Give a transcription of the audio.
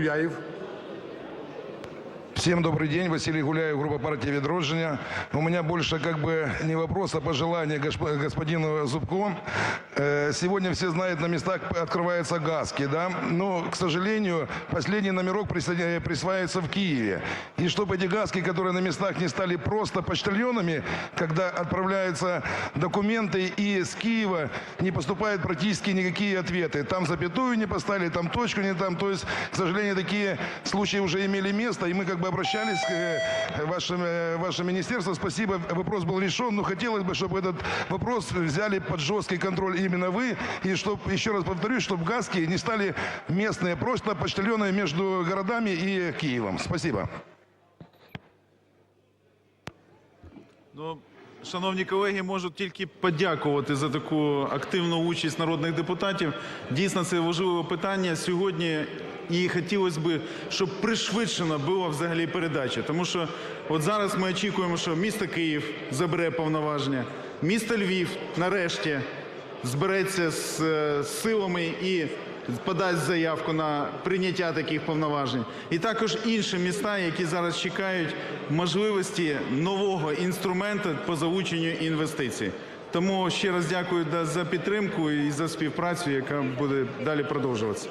Гуляєв. Всем добрый день. Василий Гуляев, группа партии «Відродження». У меня больше как бы не вопрос, а пожелание госп- господину Зубко. Э, Сегодня все знают, на местах открываются гаски, да? Но, к сожалению, последний номерок присоединя- присваивается в Киеве. И чтобы эти гаски, которые на местах не стали просто почтальонами, когда отправляются документы и с Киева не поступают практически никакие ответы. Там запятую не поставили, там точку не там. То есть, к сожалению, такие случаи уже имели место, и мы как бы обращались к э, вашим, э, ваше министерство. Спасибо, вопрос был решен, но хотелось бы, чтобы этот вопрос взяли под жесткий контроль именно вы, и чтобы, еще раз повторюсь, чтобы гаски не стали местные, просто почтальоны между городами и Киевом. Спасибо. Ну, шановні колеги, можу тільки подякувати за таку активну участь народних депутатів. Дійсно, це важливе питання сьогодні. І хотілося б, щоб пришвидшена була взагалі передача. Тому що от зараз ми очікуємо, що місто Київ забере повноваження, місто Львів нарешті збереться з е, силами і подасть заявку на прийняття таких повноважень. І також інші міста, які зараз чекають можливості нового інструменту по залученню інвестицій. Тому ще раз дякую за підтримку і за співпрацю, яка буде далі продовжуватися.